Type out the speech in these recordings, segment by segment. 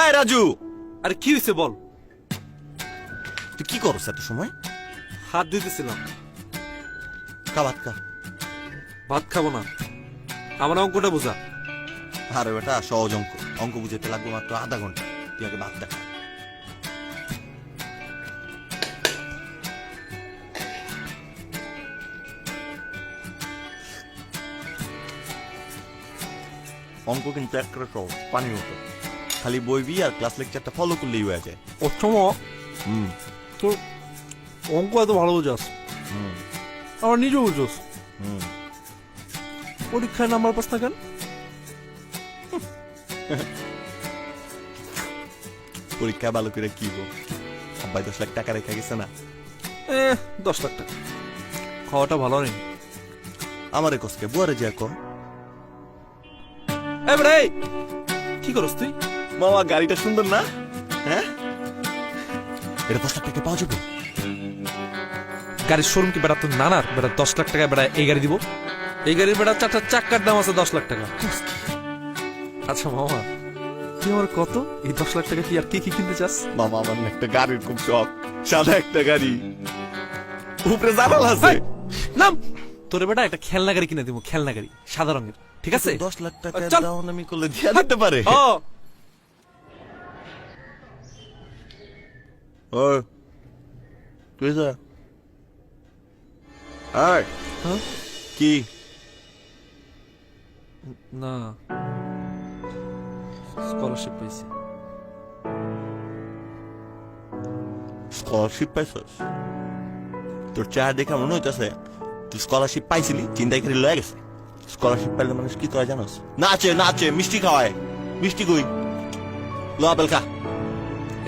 এই রাজু! আরে কি হয়েছে বল? তুই কি করছ এত সময়? হাত দিতেছিলাম খাবাত খা। ভাত খাব না। আমার অঙ্কটা বোঝা। আরে বেটা সহজ অঙ্ক। অঙ্ক বুঝাতে লাগবে মাত্র আধা ঘণ্টা। তুই আগে ভাত দেখা অঙ্ক কিন্তু একটা সহজ পানির মতো। খালি বইবি আর ক্লাস লেকচারটা ফলো করলেই হয়ে যায়। অষ্টম হুম। তোর অঙ্ক এত ভালো বোঝাস। হুম। আমার নিজেও বুঝোস। হুম। পরীক্ষায় নাম্বার পাস না কেন? পরীক্ষায় ভালো করে কি গো আব্বাই দশ লাখ টাকা রেখে গেছে না। এ দশ লাখ টাকা। খাওয়াটা ভালো নেই আমারে কসকে বুয়ারে যা কর। এবারে কি করস তুই? মামা গাড়িটা সুন্দর না? হ্যাঁ? এটা দশ লাখ টাকা পাওয়া যাবে। গাড়ির শোরুম কি বেড়া তোর নানার বেড়া দশ লাখ টাকা বেড়া এই গাড়ি দিব। এই গাড়ির বেড়া চারটা চাক্কার দাম আছে দশ লাখ টাকা। আচ্ছা মামা তুই আমার কত? এই দশ লাখ টাকা তুই আর কি কি কিনতে চাস? মামা আমার না একটা গাড়ির খুব শখ। সাদা একটা গাড়ি। উপরে জানাল আছে। নাম! তোর বেটা একটা খেলনা গাড়ি কিনে দিব খেলনা গাড়ি সাদা রঙের ঠিক আছে? দশ লাখ টাকা। দাও আমি করলে দিয়া দিতে পারে। ও তুই যা আয় হ্যাঁ? কি না স্কলারশিপ পাইছি স্কলারশিপ পাইছস তোর চেহারা দেখে মনে হইতেছে তুই স্কলারশিপ পাইছিলি চিন্তাই করে লয়ে গেছে স্কলারশিপ পাইলে মানুষ কি করে জানোস নাচে নাচে মিষ্টি খাওয়ায় মিষ্টি কই লো খা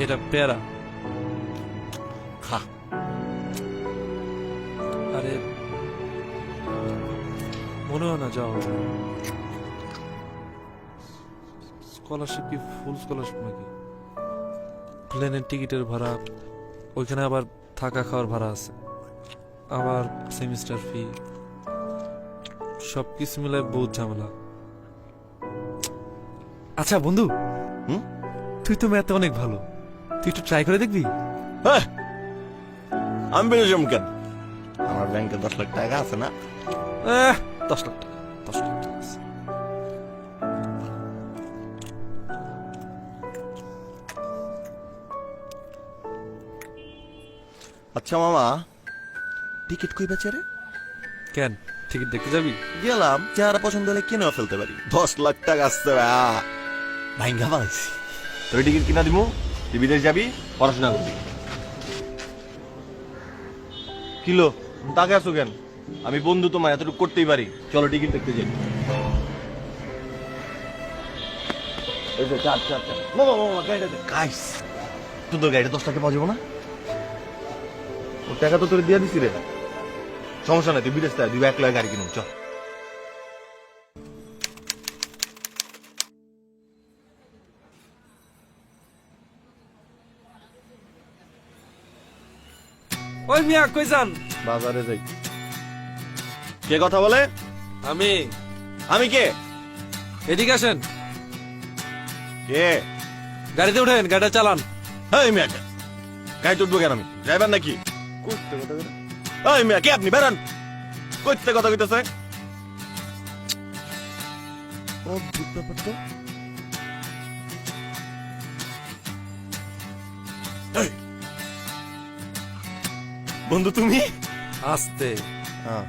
এটা পেয়ারা মনে হয় না যাও স্কলারশিপ কি ফুল স্কলারশিপ নাকি? প্লেনের টিকিটের ভাড়া ওইখানে আবার থাকা খাওয়ার ভাড়া আছে। আবার সেমিস্টার ফি সব কিছু মিলে বহুত ঝামেলা। আচ্ছা বন্ধু। হুম? তুই তো ম্যাথে অনেক ভালো। তুই একটু ট্রাই করে দেখবি? হ্যাঁ আমি বেরো যাম কেন? আমার ব্যাংকে দশ লাখ টাকা আছে না? আহ, দশ লাখ টাকা দশ লাখ টাকা আচ্ছা মামা টিকিট কই বেচে রে? কেন? টিকিট দেখতে যাবি? গেলাম চেহারা পছন্দ হলে কিনেও ফেলতে পারি। দশ লাখ টাকা আসতে ভাইঙ্গা বানাইছি। তোর টিকিট কিনা দিমু তুই বিদেশ যাবি পড়াশোনা করবি। কিলো তাকে আসো কেন? আমি বন্ধু তোমার এতটুকু করতেই পারি। চলো টিকিট দেখতে যাই। এই যে চার চার চার। মামা মামা গাড়িটা দে। গাইস তোর গাড়িটা দশ টাকা পাওয়া যাব না? ওর টাকা তো তোর দিয়ে দিছি রে। সমস্যা নাই তুই বিদেশ তাই দুই এক লাখ গাড়ি চল। ওই মিয়া কই যান? বাজারে যাই। কে কথা বলে? আমি। আমি কে? এদিকে আসেন। কে? গাড়িতে উঠেন গাড়িটা চালান। হ্যাঁ মিয়া গাড়ি উঠবো কেন আমি? ড্রাইভার নাকি? এই মিয়া কে আপনি? বেরান। কইতে কথা কইতেছে। অদ্ভুত ব্যাপার তো বন্ধু তুমি? আসতে। হ্যাঁ।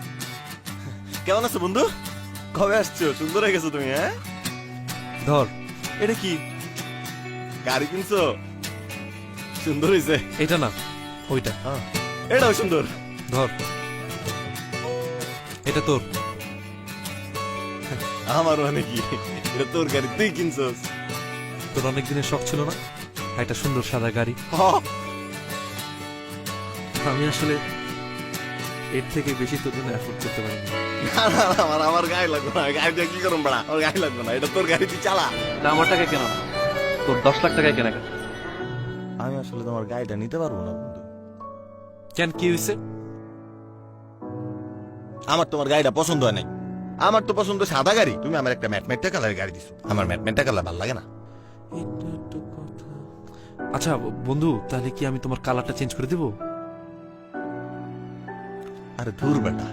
কেমন আছো বন্ধু? কবে আসছো? সুন্দর হয়ে গেছো তুমি হ্যাঁ? ধর। এটা কি? গাড়ি কিনছো? সুন্দর হয়েছে এটা না ওইটা। হ্যাঁ এটাও সুন্দর। ধর। এটা তোর। আমার মানে কি? এটা তোর গাড়ি তুই কিনছস। তোর অনেক দিনের শখ ছিল না? একটা সুন্দর সাদা গাড়ি। আমি আসলে এর থেকে বেশি তোর জন্য অ্যাফোর্ড করতে পারিনি না। না না, আমার আমার গাড়ি লাগবে না। গাড়িটা কি করুন বড়া? আমার গাড়ি লাগবে না। এটা তোর গাড়ি তুই চালা। তা আমার টাকা কেন? তোর দশ লাখ টাকায় কেনা কেন। আমি আসলে তোমার গাড়িটা নিতে পারব না বন্ধু। কেন কি হয়েছে? আমার তোমার গাড়িটা পছন্দ হয় নাই। আমার তো পছন্দ সাদা গাড়ি। তুমি আমার একটা ম্যাটমেটটা কালারের গাড়ি দিছো। আমার ম্যাটমেটটা কালার ভালো লাগে না। এটা তো কথা। আচ্ছা বন্ধু তাহলে কি আমি তোমার কালারটা চেঞ্জ করে দেবো? আরে দূর বেটা।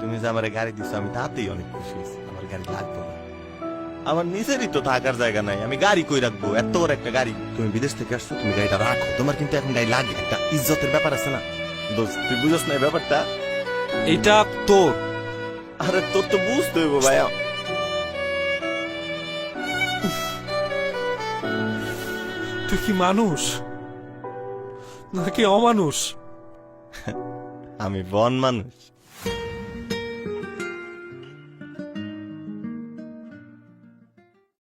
তুমি যে আমার গাড়ি দিছো আমি তাতেই অনেক খুশি হয়েছি। আমার গাড়ি লাগবে না। আমার নিজেরই তো থাকার জায়গা নাই। আমি গাড়ি কই রাখব? এত বড় একটা গাড়ি। তুমি বিদেশ থেকে আসছো তুমি গাড়িটা রাখো। তোমার কিন্তু এখন গাড়ি লাগে একটা ইজ্জতের ব্যাপার আছে না। দোস্ত তুই বুঝছ না ব্যাপারটা? এইটা তোর। আরে তোর তো বুঝতে হইব ভাইয়া। তুই কি মানুষ? নাকি অমানুষ? আমি বন মানুষ।